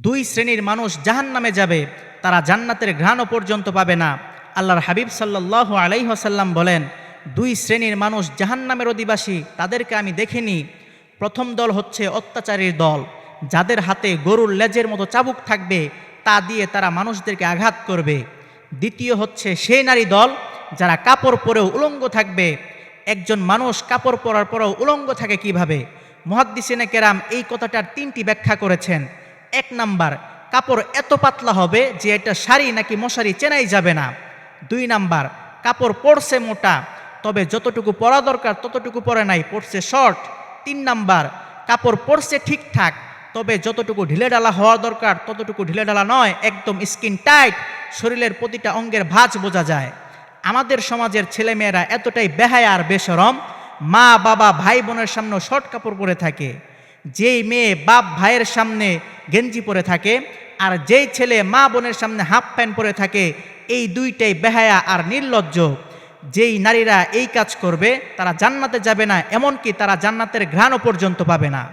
দুই শ্রেণির মানুষ জাহান নামে যাবে, তারা জান্নাতের ঘ্রাণও পর্যন্ত পাবে না। আল্লাহর হাবিব সাল্লাহ আলাইহসাল্লাম বলেন, দুই শ্রেণির মানুষ জাহান নামের অধিবাসী, তাদেরকে আমি দেখিনি। প্রথম দল হচ্ছে অত্যাচারীর দল। যাদের হাতে গরুর লেজের মতো চাবুক থাকবে, তা দিয়ে তারা মানুষদেরকে আঘাত করবে। দ্বিতীয় হচ্ছে সেই নারী দল, যারা কাপড় পরেও উলঙ্গ থাকবে। একজন মানুষ কাপড় পরার পরেও উলঙ্গ থাকে কীভাবে? মহাদ্দিসিনে কেরাম এই কথাটার তিনটি ব্যাখ্যা করেছেন। এক নাম্বার, কাপড় এত পাতলা হবে যে এটা শাড়ি নাকি মশারি চেনাই যাবে না। দুই নাম্বার, কাপড় পরছে মোটা, তবে যতটুকু পরা দরকার ততটুকু পরে নাই পড়ছে শর্ট। তিন নাম্বার, কাপড় পরছে ঠিকঠাক, তবে যতটুকু ঢিলে ঢিলেঢালা হওয়া দরকার ততটুকু ঢিলে ঢিলেঢালা নয়, একদম স্কিন টাইট, শরীরের প্রতিটা অঙ্গের ভাঁজ বোঝা যায়। আমাদের সমাজের ছেলেমেয়েরা এতটাই বেহায় আর বেসরম মা, বাবা, ভাই বোনের সামনে শর্ট কাপড় পরে থাকে। যেই মেয়ে বাপ, ভাইয়ের সামনে গেঞ্জি পরে থাকে, আর যেই ছেলে মা বোনের সামনে হাফ প্যান্ট পরে থাকে, এই দুইটাই বেহায়া আর নির্লজ্জ। যেই নারীরা এই কাজ করবে, তারা জান্নাতে যাবে না, এমনকি তারা জান্নাতের ঘ্রাণও পর্যন্ত পাবে না।